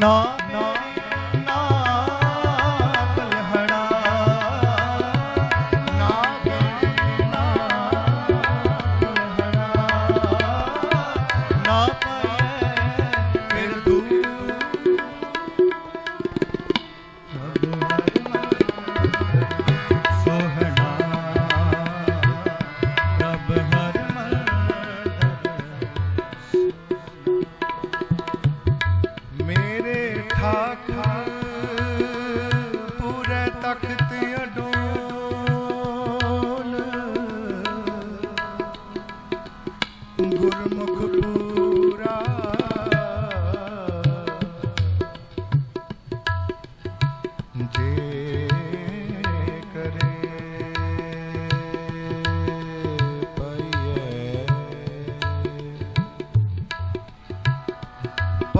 no. Bye.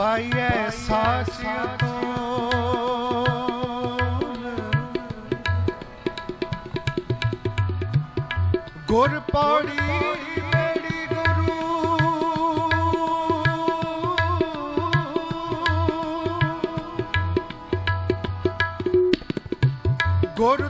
ਪਾਈਐ ਸਾਚੀ ਤੋਲ ਗੁਰ ਪੌੜੀ ਮੇਰੀ ਗੁਰੂ। ਗੁਰ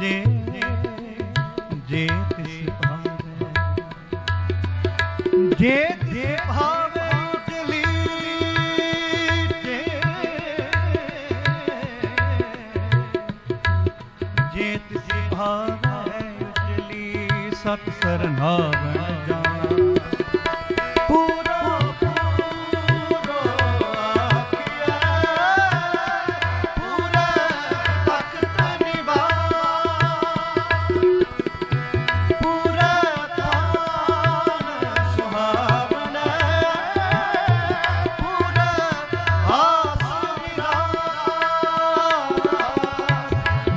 ਜੇ ਜੇ ਜੇ ਤਿਸ ਭਾਵੇ। ਉਜਲੀ ਜੇ ਜੇ ਤਿਸ ਭਾਵੇ ਸਤ ਸਰਨਾਵੇ